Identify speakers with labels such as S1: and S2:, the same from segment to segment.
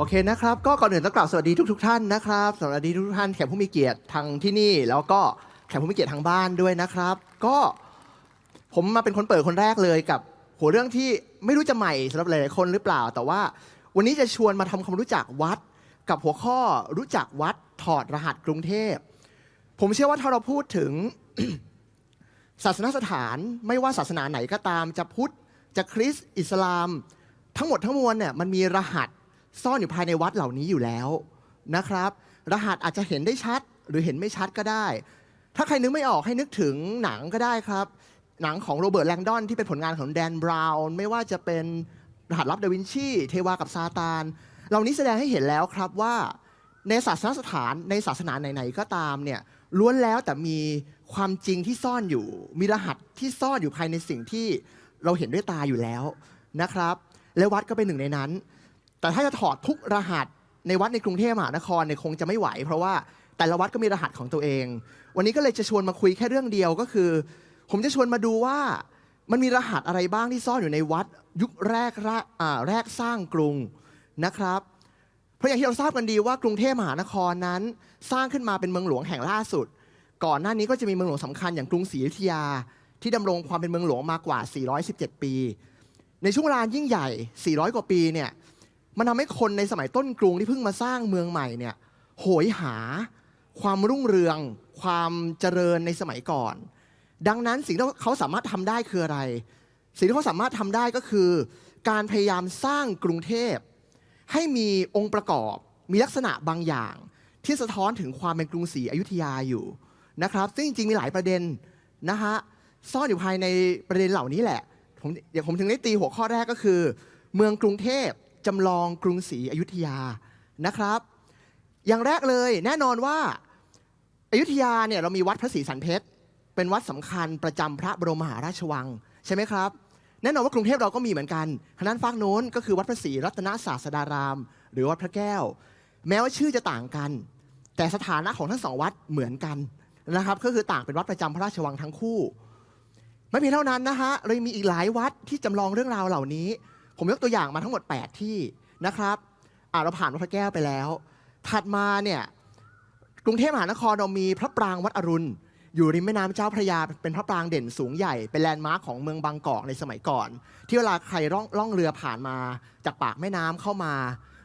S1: โอเคนะครับ ก็ก่อนอื่นต้องกล่าวสวัสดีทุกทท่านนะครับสวัสดีทุกท่านแขกผู้มีเกียรติทางที่นี่ แล้วก็แขกผู้มีเกียรติทางบ้านด้วยนะครับ ก็ผมมาเป็นคนเปิดคนแรกเลยกับหัวเรื่องที่ไม่รู้จะใหม่สำหรับหลายๆคนหรือเปล่า แต่ว่าวันนี้จะชวนมาทำความรู้จักวัด กับหัวข้อรู้จักวัดถอดรหัสกรุงเทพ ผมเชื่อว่าถ้าเราพูดถึงศาสนสถานไม่ว่าศาสนาไหนก็ตามจะพุทธจะคริสต์อิสลาม ทั้งหมดทั้งมวลเนี่ยมันมีรหัส ซ่อนอยู่ภายในวัดเหล่านี้อยู่แล้วนะครับ รหัสอาจจะเห็นได้ชัดหรือเห็นไม่ชัดก็ได้ ถ้าใครนึกไม่ออกให้นึกถึงหนังก็ได้ครับ หนังของโรเบิร์ตแลงดอนที่เป็นผลงานของแดนบราวน์ไม่ว่าจะเป็นรหัสลับดาวินชีเทวากับซาตาน เหล่านี้แสดงให้เห็นแล้วครับว่าในศาสนสถานในศาสนาไหนๆก็ตามเนี่ยล้วนแล้วแต่มีความจริงที่ซ่อนอยู่ มีรหัสที่ซ่อนอยู่ภายในสิ่งที่เราเห็นด้วยตาอยู่แล้วนะครับ และวัดก็เป็นหนึ่งในนั้น แต่ถ้าจะถอดทุกรหัสในวัดในกรุงเทพมหานครเนี่ยคงจะไม่ไหว เพราะว่าแต่ละวัดก็มีรหัสของตัวเอง วันนี้ก็เลยจะชวนมาคุยแค่เรื่องเดียวก็คือ ผมจะชวนมาดูว่ามันมีรหัสอะไรบ้างที่ซ่อนอยู่ในวัดยุคแรกรแรกสร้างกรุงนะครับ เพราะอย่างที่เราทราบกันดีว่ากรุงเทพมหานครนั้น สร้างขึ้นมาเป็นเมืองหลวงแห่งล่าสุด ก่อนหน้านี้ก็จะมีเมืองหลวงสำคัญอย่างกรุงศรีอยุธยา ที่ดำรงความเป็นเมืองหลวงมากว่า 417 ปี ในช่วงเวลายิ่งใหญ่ 400 กว่าปีเนี่ย มันทำให้คนในสมัยต้นกรุงที่เพิ่งมาสร้างเมืองใหม่เนี่ยโหยหาความรุ่งเรือง ความเจริญในสมัยก่อน ดังนั้นสิ่งที่เขาสามารถทำได้คืออะไร สิ่งที่เขาสามารถทำได้ก็คือ การพยายามสร้างกรุงเทพ ให้มีองค์ประกอบ มีลักษณะบางอย่าง ที่สะท้อนถึงความเป็นกรุงศรีอยุธยาอยู่นะครับ ซึ่งจริงๆมีหลายประเด็นนะฮะซ่อนอยู่ภายในประเด็นเหล่านี้แหละผมเดี๋ยวผมถึงได้ตีหัวข้อแรกก็คือ เมืองกรุงเทพ จำลองกรุงศรีอยุธยานะครับ อย่างแรกเลยแน่นอนว่าอายุธยาเนี่ยเรามีวัดพระศรีสันเพชรเป็นวัดสำคัญประจำพระบรมมหาราชวังใช่ไหมครับแน่นอนว่ากรุงเทพเราก็มีเหมือนกันทางด้านฝั่งโน้นก็คือวัดพระศรีรัตนศาสดาราม หรือวัดพระแก้ว แม้ว่าชื่อจะต่างกัน แต่สถานะของทั้งสองวัดเหมือนกันนะครับ ก็คือต่างเป็นวัดประจำพระราชวังทั้งคู่ ไม่เพียงเท่านั้นนะฮะเรายังมีอีกหลายวัดที่จำลองเรื่องราวเหล่านี้ ผมยกตัวอย่างมาทั้งหมด 8 ที่นะครับอ่าเราผ่านวัดพระแก้วไปแล้ว ถัดมาเนี่ยกรุงเทพมหานครเรามีพระปรางวัดอรุณ อยู่ริมแม่น้ำเจ้าพระยาเป็นพระปรางเด่นสูงใหญ่ เป็นแลนด์มาร์คของเมืองบางกอกในสมัยก่อน ที่เวลาใครล่องล่องเรือผ่านมาจากปากแม่น้ำเข้ามา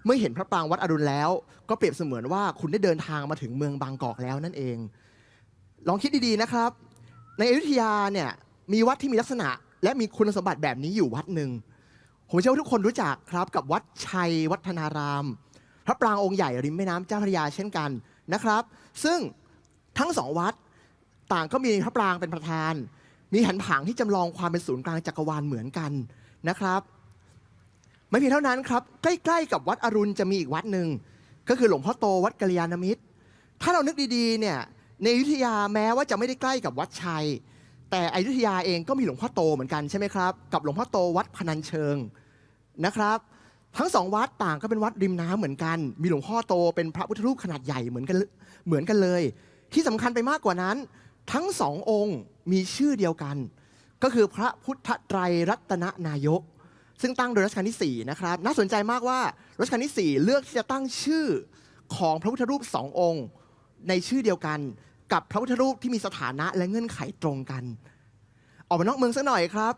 S1: เมื่อเห็นพระปรางวัดอรุณแล้ว ก็เปรียบเสมือนว่าคุณได้เดินทางมาถึงเมืองบางกอกแล้วนั่นเอง ลองคิดดีๆนะครับ ในอยุธยาเนี่ยมีวัดที่มีลักษณะ และมีคุณสมบัติแบบนี้อยู่วัดหนึ่ง ผมเชื่อว่าทุกคนรู้จักครับกับวัดชัยวัฒนาราม พระปรางองค์ใหญ่ริมแม่น้ำเจ้าพระยาเช่นกันนะครับ ซึ่งทั้งสองวัดต่างก็มีพระปรางเป็นประธาน มีหันผางที่จำลองความเป็นศูนย์กลางจักรวาลเหมือนกันนะครับ ไม่เพียงเท่านั้นครับ ใกล้ๆ กับวัดอรุณจะมีอีกวัดหนึ่งก็คือหลวงพ่อโตวัดกัลยาณมิตร ถ้าเรานึกดีๆเนี่ยในอยุธยาแม้ว่าจะไม่ได้ใกล้กับวัดชัย แต่อยุธยาเองก็มีหลวงพ่อโตเหมือนกันใช่ไหมครับ กับหลวงพ่อโตวัดพนัญเชิงนะครับ ทั้งสองวัดต่างก็เป็นวัดริมน้ำเหมือนกัน มีหลวงพ่อโตเป็นพระพุทธรูปขนาดใหญ่เหมือนกันเหมือนกันเลย ที่สำคัญไปมากกว่านั้น ทั้งสององค์มีชื่อเดียวกัน ก็คือพระพุทธไตรรัตนนายก ซึ่งตั้งโดยรัชกาลที่4นะครับน่าสนใจมากว่ารัชกาลที่ 4 เลือกที่จะตั้งชื่อของพระพุทธรูปสององค์ ในชื่อเดียวกัน กับพระพุทธรูปที่มีสถานะและเงื่อนไขตรงกัน ออกมานอกเมืองสักหน่อยครับ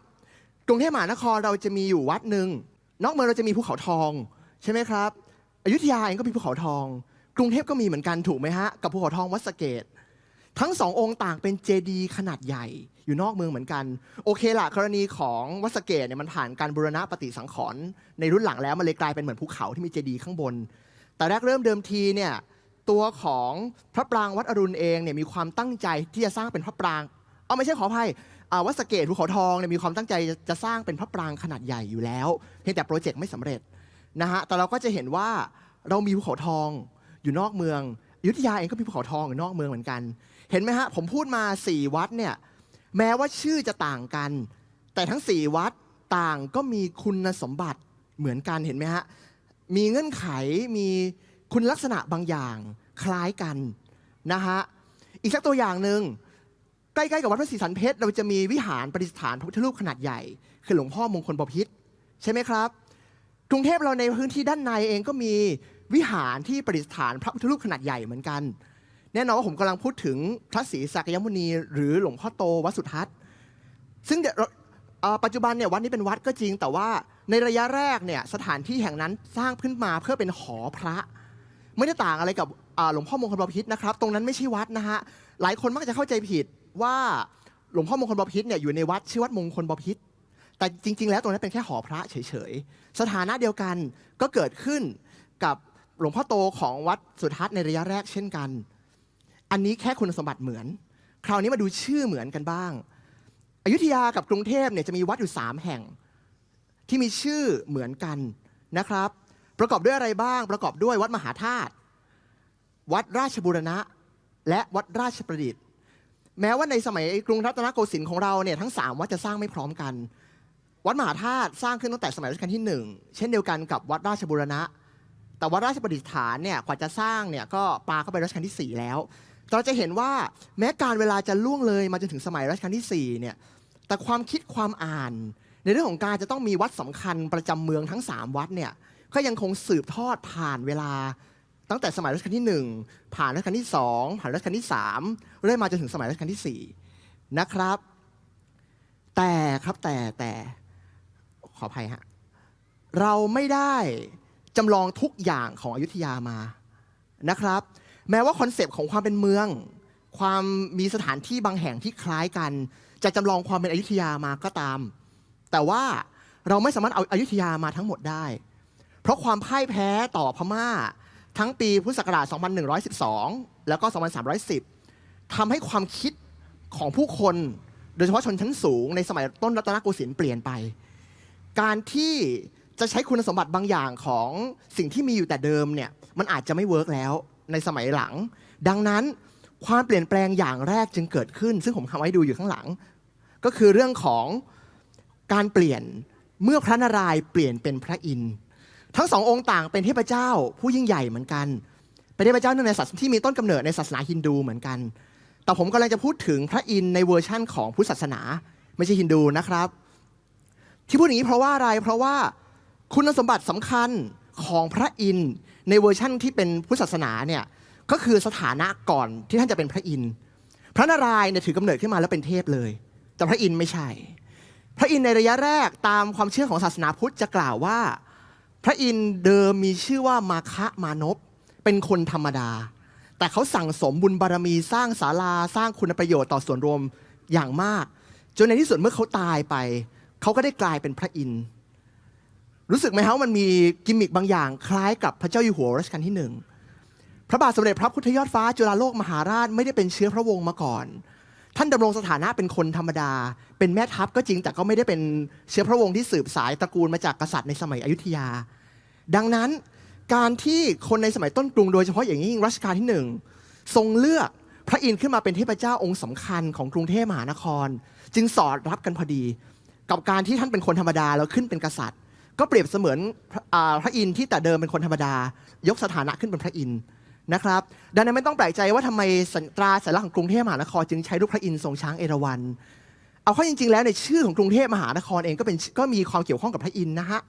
S1: กรุงเทพมหานครเราจะมีอยู่วัดหนึ่งนอกเมืองเราจะมีภูเขาทองใช่ไหมครับอยุธยาเองก็มีภูเขาทอง กรุงเทพก็มีเหมือนกันถูกไหมฮะกับภูเขาทองวัดสเกตทั้งสององค์ต่างเป็นเจดีย์ขนาดใหญ่อยู่นอกเมืองเหมือนกัน โอเคละกรณีของวัดสเกตเนี่ยมันผ่านการบูรณะปฏิสังขรณ์ในรุ่นหลังแล้วมันเลยกลายเป็นเหมือนภูเขาที่มีเจดีย์ข้างบน แต่แรกเริ่มเดิมทีเนี่ย ตัวของพระปรางวัดอรุณเองเนี่ยมีความตั้งใจที่จะสร้างเป็นพระปราง เอาไม่ใช่ขออภัยอ่วัดสเกตภูเขาทองเนี่ยมีความตั้งใจจะสร้างเป็นพระปรางขนาดใหญ่อยู่แล้วเพียงแต่โปรเจกต์ไม่สำเร็จนะฮะแต่เราก็จะเห็นว่าเรามีภูเขาทองอยู่นอกเมืองอยุธยาเองก็มีภูเขาทองอยู่นอกเมืองเหมือนกัน เห็นไหมฮะผมพูดมา 4 วัดเนี่ยแม้ว่าชื่อจะต่างกัน แต่ทั้ง 4 วัดต่างก็มีคุณสมบัติเหมือนกันเห็นไหมฮะมีเงื่อนไขมี คุณลักษณะบางอย่างคล้ายกันนะฮะอีกสักตัวอย่างหนึ่งใกล้ๆกับวัดพระศรีสันเพชรเราจะมีวิหารประดิษฐานพระพุทธรูปขนาดใหญ่ คือหลวงพ่อมงคลบพิตรใช่ไหมครับ กรุงเทพเราในพื้นที่ด้านในเองก็มีวิหารที่ประดิษฐานพระพุทธรูปขนาดใหญ่เหมือนกัน แน่นอนว่าผมกำลังพูดถึงพระศรีสักยมุนี หรือหลวงพ่อโตวัดสุทัศน์ ซึ่งปัจจุบันเนี่ยวัดนี้เป็นวัดก็จริง แต่ว่าในระยะแรกเนี่ยสถานที่แห่งนั้นสร้างขึ้นมาเพื่อเป็นหอพระ ไม่ได้ต่างอะไรกับอ่าหลวงพ่อมงคลบพิตรนะครับ ตรงนั้นไม่ใช่วัดนะฮะหลายคนมักจะเข้าใจผิดว่าหลวงพ่อมงคลบพิตรเนี่ยอยู่ในวัดชื่อวัดมงคลบพิตรแต่จริง ๆ แล้วตรงนั้นเป็นแค่หอพระเฉยๆสถานะเดียวกันก็เกิดขึ้นกับหลวงพ่อโตของวัดสุทัศน์ในระยะแรกเช่นกัน อันนี้แค่คุณสมบัติเหมือน คราวนี้มาดูชื่อเหมือนกันบ้าง อยุธยากับกรุงเทพเนี่ยจะมีวัดอยู่ 3 แห่ง ที่มีชื่อเหมือนกันนะครับ ประกอบด้วยอะไรบ้าง ประกอบด้วยวัดมหาธาตุวัดราชบูรณะ และวัดราชประดิษฐ์ แม้ว่าในสมัยกรุงรัตนโกสินทร์ของเราเนี่ยทั้ง 3 วัดจะสร้างไม่พร้อมกัน วัดมหาธาตุสร้างขึ้นตั้งแต่สมัยรัชกาลที่ 1 เช่นเดียวกันกับวัดราชบูรณะ แต่วัดราชประดิษฐานเนี่ยกว่าจะสร้างเนี่ยก็ปาเข้าไปรัชกาลที่ 4 แล้วเราจะเห็นว่าแม้การเวลาจะล่วงเลยมาจนถึงสมัยรัชกาลที่4เนี่ยแต่ความคิดความอ่าน ในเรื่องของการจะต้องมีวัดสำคัญประจำเมืองทั้ง 3 วัดเนี่ย ก็ยังคงสืบทอดผ่านเวลา ตั้งแต่สมัยรัชกาลที่ 1 ผ่านรัชกาลที่ 2 ผ่านรัชกาลที่ 3 เรื่อยมาจนถึงสมัยรัชกาลที่ 4 นะครับ แต่ครับแต่แต่ขออภัยฮะเราไม่ได้จำลองทุกอย่างของอยุธยามานะครับ แม้ว่าคอนเซปต์ของความเป็นเมือง ความมีสถานที่บางแห่งที่คล้ายกัน จะจำลองความเป็นอยุธยามาก็ตาม แต่ว่าเราไม่สามารถเอาอายุธยามาทั้งหมดได้ เพราะความพ่ายแพ้ต่อพม่า ทั้งปีพุทธศักราช 2112 แล้วก็ 2310 ทำให้ความคิดของผู้คน โดยเฉพาะชนชั้นสูงในสมัยต้นรัตนโกสินทร์เปลี่ยนไป การที่จะใช้คุณสมบัติบางอย่างของสิ่งที่มีอยู่แต่เดิมเนี่ยมันอาจจะไม่เวิร์กแล้วในสมัยหลัง ดังนั้นความเปลี่ยนแปลงอย่างแรกจึงเกิดขึ้น ซึ่งผมทำไว้ดูอยู่ข้างหลัง ก็คือเรื่องของการเปลี่ยนเมื่อพระนารายณ์เปลี่ยนเป็นพระอินทร์ ทั้งสององค์ต่างเป็นเทพเจ้าผู้ยิ่งใหญ่เหมือนกัน เป็นเทพเจ้าหนึ่งในศาสนาที่มีต้นกำเนิดในศาสนาฮินดูเหมือนกัน แต่ผมกำลังจะพูดถึงพระอินทร์ในเวอร์ชั่นของพุทธศาสนา ไม่ใช่ฮินดูนะครับ ที่พูดอย่างนี้เพราะว่าอะไร เพราะว่าคุณสมบัติสำคัญของพระอินทร์ในเวอร์ชั่นที่เป็นพุทธศาสนาเนี่ยก็คือสถานะก่อนที่ท่านจะเป็นพระอินทร์พระนารายณ์เนี่ยถือกำเนิดขึ้นมาแล้วเป็นเทพเลย แต่พระอินทร์ไม่ใช่ พระอินทร์ในระยะแรกตามความเชื่อของศาสนาพุทธจะกล่าวว่า ระอินทร์เดิมมีชื่อว่ามาคะมานพเป็นคนธรรมดา แต่เขาสั่งสมบุญบารมีสร้างศาลาสร้างคุณประโยชน์ต่อส่วนรวมอย่างมาก จนในที่สุดเมื่อเขาตายไป เขาก็ได้กลายเป็นพระอินทร์รู้สึกไหมครับว่ามันมีกิมมิคบางอย่างคล้ายกับพระเจ้าอยู่หัวรัชกาลที่หนึ่งพระบาทสมเด็จพระพุทธยอดฟ้าจุฬาโลกมหาราชไม่ได้เป็นเชื้อพระวงศ์มาก่อน ท่านดำรงสถานะเป็นคนธรรมดา เป็นแม่ทัพก็จริงแต่ก็ไม่ได้เป็นเชื้อพระวงศ์ที่สืบสายตระกูลมาจากกษัตริย์ในสมัยอยุธยา ดังนั้นการที่คนในสมัยต้นกรุงโดยเฉพาะอย่างยิ่งรัชกาลที่หนึ่งทรงเลือกพระอินทร์ขึ้นมาเป็นเทพเจ้าองค์สำคัญของกรุงเทพมหานคร จึงสอดรับกันพอดี กับการที่ท่านเป็นคนธรรมดาแล้วขึ้นเป็นกษัตริย์ ก็เปรียบเสมือนพระอินทร์ที่แต่เดิมเป็นคนธรรมดา ยกสถานะขึ้นเป็นพระอินทร์นะครับ ดังนั้นไม่ต้องแปลกใจว่าทำไมสัญตราสัญลักษณ์ของกรุงเทพมหานคร จึงใช้รูปพระอินทร์ทรงช้างเอราวัณเอาเข้าจริง ๆ แล้วในชื่อของกรุงเทพมหานครเองก็เป็นก็มีความเกี่ยวข้องกับพระอินทร์นะฮะ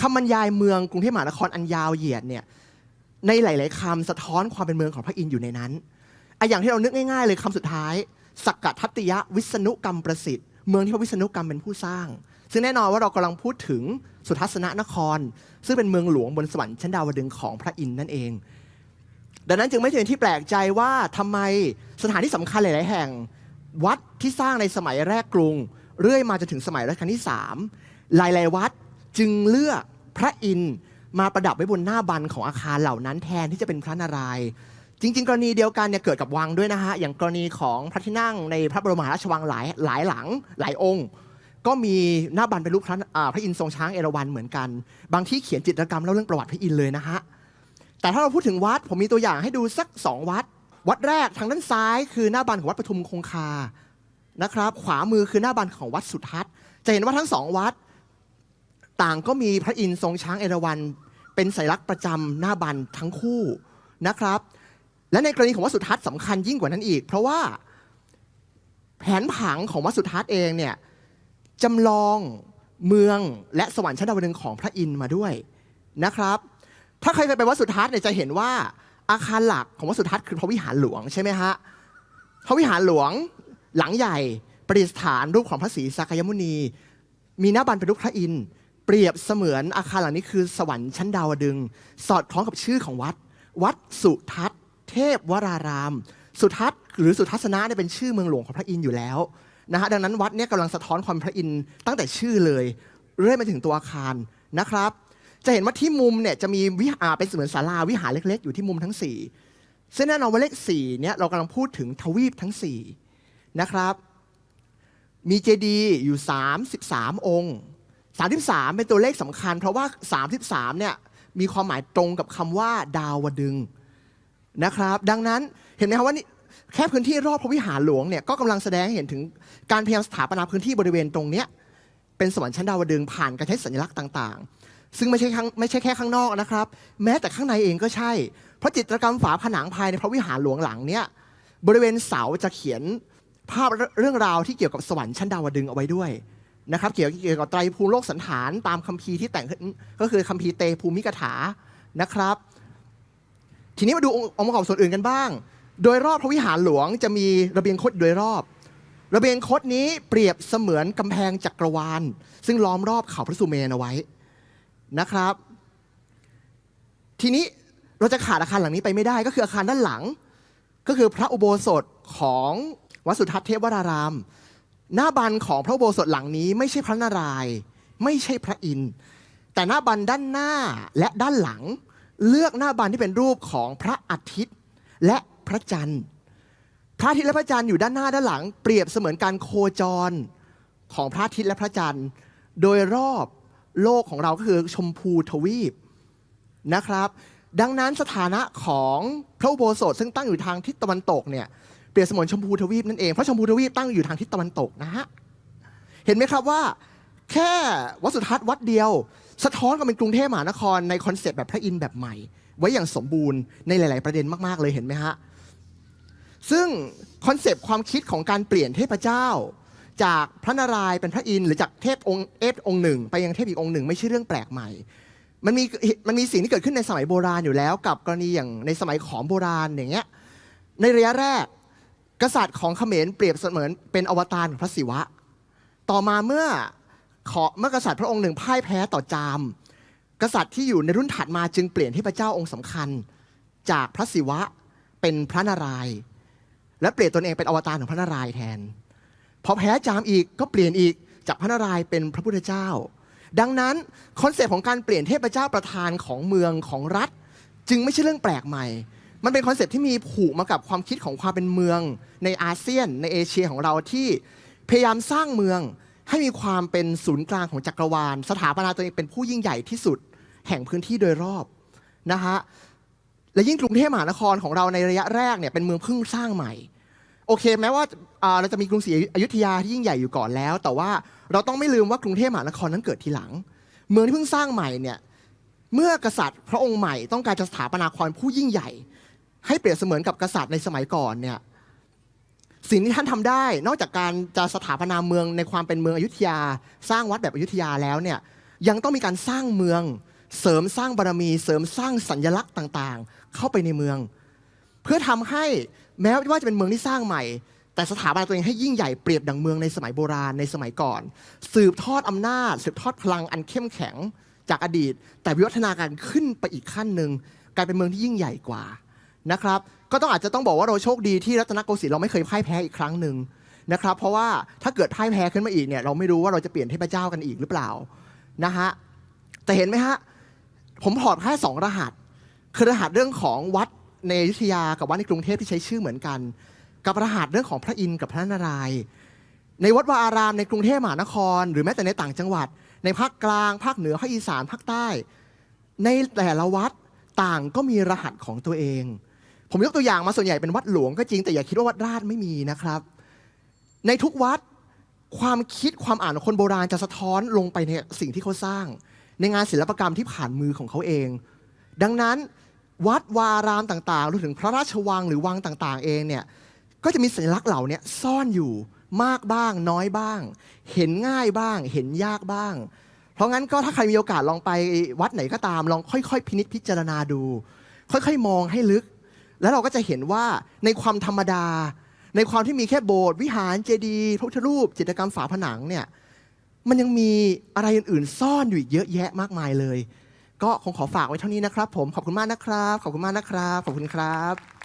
S1: คำบรรยายเมืองกรุงเทพมหานครอันยาวเหยียดเนี่ยในหลาย ๆคำสะท้อนความเป็นเมืองของพระอินทร์อยู่ในนั้นอะอย่างที่เรานึกง่าย ๆ เลยคำสุดท้าย สักกะทัตติยะวิษณุกรรมประสิทธิ์เมืองที่พระวิษณุกรรมเป็นผู้สร้าง ซึ่งแน่นอนว่าเรากำลังพูดถึงสุทัศนนคร ซึ่งเป็นเมืองหลวงบนสวรรค์ชั้นดาวดึงของพระอินทร์นั่นเอง ดังนั้นจึงไม่เป็นที่แปลกใจว่าทำไมสถานที่สำคัญหลาย ๆ แห่ง วัดที่สร้างในสมัยแรกกรุง เรื่อยมาจนถึงสมัยรัชกาลที่ 3 หลาย ๆ วัด จึงเลือกพระอินทร์มาประดับไว้บนหน้าบันของอาคารเหล่านั้นแทนที่จะเป็นพระนารายณ์จริง ๆ กรณีเดียวกันเนี่ยเกิดกับวังด้วยนะฮะอย่างกรณีของพระที่นั่งในพระบรมมหาราชวังหลายหลายหลังหลายองค์ ก็มีหน้าบันเป็นรูปพระอ่าพระอินทร์ทรงช้างเอราวัณเหมือนกัน บางที่เขียนจิตรกรรมเล่าเรื่องประวัติพระอินทร์เลยนะฮะแต่ถ้าเราพูดถึงวัดผมมีตัวอย่างให้ดูสักสองวัด วัดแรกทางด้านซ้าย คือหน้าบันของวัดปทุมคงคานะครับขวามือคือหน้าบันของวัดสุทัศน์ จะเห็นว่าทั้งสองวัด ต่างก็มีพระอินทร์ทรงช้างเอราวัณเป็นสัญลักษณ์ประจำหน้าบันทั้งคู่นะครับ และในกรณีของวัดสุทัศน์สำคัญยิ่งกว่านั้นอีก เพราะว่าแผนผังของวัดสุทัศน์เองเนี่ยจำลองเมืองและสวรรค์ชั้นดาวดึงของพระอินทร์มาด้วยนะครับ ถ้าใครเคยไปวัดสุทัศน์เนี่ยจะเห็นว่าอาคารหลักของวัดสุทัศน์คือพระวิหารหลวงใช่ไหมฮะพระวิหารหลวงหลังใหญ่ประดิษฐานรูปของพระศรีสักยมุนี มีหน้าบันเป็นรูปพระอินทร์ เปรียบเสมือนอาคารหลังนี้คือสวรรค์ชั้นดาวดึง สอดคล้องกับชื่อของวัด วัดสุทัศน์ เทพวราราม สุทัศน์หรือสุทัศนะเนี่ยเป็นชื่อเมืองหลวงของพระอินทร์อยู่แล้วนะฮะดังนั้นวัดเนี่ยกำลังสะท้อนความพระอินทร์ตั้งแต่ชื่อเลย เรื่อยมาถึงตัวอาคารนะครับ จะเห็นว่าที่มุมเนี่ยจะมีวิหารเป็นเสมือนศาลาวิหารเล็ก ๆ อยู่ที่มุมทั้ง4ซึ่งแน่นอนว่าเลข4เนี่ยเรากำลังพูดถึงทวีปทั้ง4นะครับมีเจดีย์อยู่ 33 องค์ 33 เป็นตัวเลขสำคัญ เพราะว่า 33เนี่ยมีความหมายตรงกับคำว่าดาวดึงส์นะครับ ดังนั้นเห็นไหมครับว่านี่แค่พื้นที่รอบพระวิหารหลวงเนี่ยก็กำลังแสดงให้เห็นถึงการพยายามสถาปนาพื้นที่บริเวณตรงเนี้ยเป็นสวรรค์ชั้นดาวดึงส์ผ่านการใช้สัญลักษณ์ต่าง ๆ ซึ่งไม่ใช่ข้างไม่ใช่แค่ข้างนอกนะครับ แม้แต่ข้างในเองก็ใช่ เพราะจิตรกรรมฝาผนังภายในพระวิหารหลวงหลังเนี่ยบริเวณเสาจะเขียนภาพเรื่องราวที่เกี่ยวกับสวรรค์ชั้นดาวดึงส์เอาไว้ด้วย นะครับเกี่ยวเกี่ยวกับไตรภูมิโลกสันฐานตามคัมภีร์ที่แต่งขึ้นก็คือคัมภีร์เตภูมิกถานะครับ ทีนี้มาดูองค์ประกอบส่วนอื่นกันบ้าง โดยรอบพระวิหารหลวงจะมีระเบียงคดโดยรอบ ระเบียงคดนี้เปรียบเสมือนกำแพงจักรวาล ซึ่งล้อมรอบเขาพระสุเมนเอาไว้นะครับ ทีนี้เราจะขาดอาคารหลังนี้ไปไม่ได้ ก็คืออาคารด้านหลัง ก็คือพระอุโบสถของวัดสุทัศน์เทพวราราม หน้าบันของพระโบสถหลังนี้ไม่ใช่พระนารายณ์ไม่ใช่พระอินทร์แต่หน้าบันด้านหน้าและด้านหลัง เลือกหน้าบันที่เป็นรูปของพระอาทิตย์และพระจันทร์ พระอาทิตย์และพระจันทร์อยู่ด้านหน้าด้านหลัง เปรียบเสมือนการโคจรของพระอาทิตย์และพระจันทร์ โดยรอบโลกของเราก็คือชมพูทวีปนะครับ ดังนั้นสถานะของพระอุโบสถซึ่งตั้งอยู่ทางทิศตะวันตกเนี่ย เปรียบเสมือนชมพูทวีปนั่นเอง เพราะชมพูทวีปตั้งอยู่ทางทิศตะวันตกนะฮะ เห็นไหมครับว่า แค่วัดสุทัศน์วัดเดียว สะท้อนกับเป็นกรุงเทพมหานครในคอนเซปต์แบบพระอินทร์แบบใหม่ ไว้อย่างสมบูรณ์ในหลาย ๆ ประเด็นมาก ๆ เลยเห็นไหมฮะ ซึ่งคอนเซปต์ความคิดของการเปลี่ยนเทพเจ้า จากพระนารายณ์เป็นพระอินทร์หรือจากเทพองค์เอฟองค์หนึ่ง ไปยังเทพอีกองค์หนึ่งไม่ใช่เรื่องแปลกใหม่มันมีมันมีสิ่งที่เกิดขึ้นในสมัยโบราณอยู่แล้ว กับกรณีอย่างในสมัยขอมโบราณอย่างเงี้ยในระยะแรก กษัตริย์ของเขมรเปรียบเสมือนเป็นอวตารของพระศิวะ ต่อมาเมื่อขอเมื่อกษัตริย์พระองค์หนึ่งพ่ายแพ้ต่อจาม กษัตริย์ที่อยู่ในรุ่นถัดมาจึงเปลี่ยนเทพเจ้าองค์สำคัญ จากพระศิวะเป็นพระนารายณ์และเปลี่ยนตนเองเป็นอวตารของพระนารายณ์แทน พอแพ้จามอีกก็เปลี่ยนอีกจากพระนารายณ์เป็นพระพุทธเจ้า ดังนั้นคอนเซปต์ของการเปลี่ยนเทพเจ้าประธานของเมืองของรัฐ จึงไม่ใช่เรื่องแปลกใหม่ มันเป็นคอนเซปต์ที่มีผูกมากับความคิดของความเป็นเมือง ในอาเซียน ในเอเชียของเราที่พยายามสร้างเมือง ให้มีความเป็นศูนย์กลางของจักรวาล สถาปนาตัวเองเป็นผู้ยิ่งใหญ่ที่สุด แห่งพื้นที่โดยรอบนะฮะและยิ่งกรุงเทพมหานครของเราในระยะแรกเนี่ยเป็นเมืองเพิ่งสร้างใหม่ โอเค แม้ว่าอ่าเราจะมีกรุงศรีอยุธยาที่ยิ่งใหญ่อยู่ก่อนแล้ว แต่ว่าเราต้องไม่ลืมว่ากรุงเทพมหานครนั้นเกิดทีหลัง เมืองที่เพิ่งสร้างใหม่เนี่ยเมื่อกษัตริย์พระองค์ใหม่ต้องการจะสถาปนาความผู้ยิ่งใหญ่ ให้เปรียบเสมือนกับกษัตริย์ในสมัยก่อนเนี่ยสิ่งที่ท่านทำได้ นอกจากการจะสถาปนาเมืองในความเป็นเมืองอยุธยา สร้างวัดแบบอยุธยาแล้วเนี่ยยังต้องมีการสร้างเมืองเสริมสร้างบารมี เสริมสร้างสัญลักษณ์ต่างๆ เข้าไปในเมือง เพื่อทำให้แม้ว่าจะเป็นเมืองที่สร้างใหม่ แต่สถาบันตัวเองให้ยิ่งใหญ่เปรียบดังเมืองในสมัยโบราณในสมัยก่อน สืบทอดอำนาจ สืบทอดพลังอันเข้มแข็งจากอดีต แต่วิวัฒนาการขึ้นไปอีกขั้นหนึ่งกลายเป็นเมืองที่ยิ่งใหญ่กว่า นะครับ ก็ต้องอาจจะต้องบอกว่าเราโชคดีที่รัตนโกสินทร์เราไม่เคยพ่ายแพ้อีกครั้งหนึ่งนะครับ เพราะว่าถ้าเกิดพ่ายแพ้ขึ้นมาอีกเนี่ยเราไม่รู้ว่าเราจะเปลี่ยนเทพเจ้ากันอีกหรือเปล่านะฮะแต่เห็นไหมฮะผมถอดแค่สองรหัส คือรหัสเรื่องของวัดในอยุธยากับวัดในกรุงเทพที่ใช้ชื่อเหมือนกัน กับรหัสเรื่องของพระอินทร์กับพระนารายณ์ในวัดวาอารามในกรุงเทพมหานคร หรือแม้แต่ในต่างจังหวัด ในภาคกลางภาคเหนือภาคอีสานภาคใต้ ในแต่ละวัดต่างก็มีรหัสของตัวเอง ผมยกตัวอย่างมาส่วนใหญ่เป็นวัดหลวงก็จริงแต่อย่าคิดว่าวัดราชไม่มีนะครับ ในทุกวัดความคิดความอ่านของคนโบราณจะสะท้อนลงไปในสิ่งที่เขาสร้าง ในงานศิลปกรรมที่ผ่านมือของเขาเอง ดังนั้นวัดวารามต่างๆรวมถึงพระราชวังหรือวังต่างๆ เองเนี่ยก็จะมีสัญลักษณ์เหล่านี้ซ่อนอยู่มากบ้าง น้อยบ้าง เห็นง่ายบ้าง เห็นยากบ้าง เพราะงั้นก็ถ้าใครมีโอกาสลองไปวัดไหนก็ตามลองค่อยๆ พินิจพิจารณาดู ค่อยๆ มองให้ลึก แล้วเราก็จะเห็นว่าในความธรรมดา ในความที่มีแค่โบสถ์วิหารเจดีย์พระพุทธรูป จิตรกรรมฝาผนังเนี่ยมันยังมีอะไรอื่นๆซ่อนอยู่อีกเยอะแยะมากมายเลย ก็คงขอฝากไว้เท่านี้นะครับ ผมขอบคุณมากนะครับ ขอบคุณมากนะครับ ขอบคุณครับ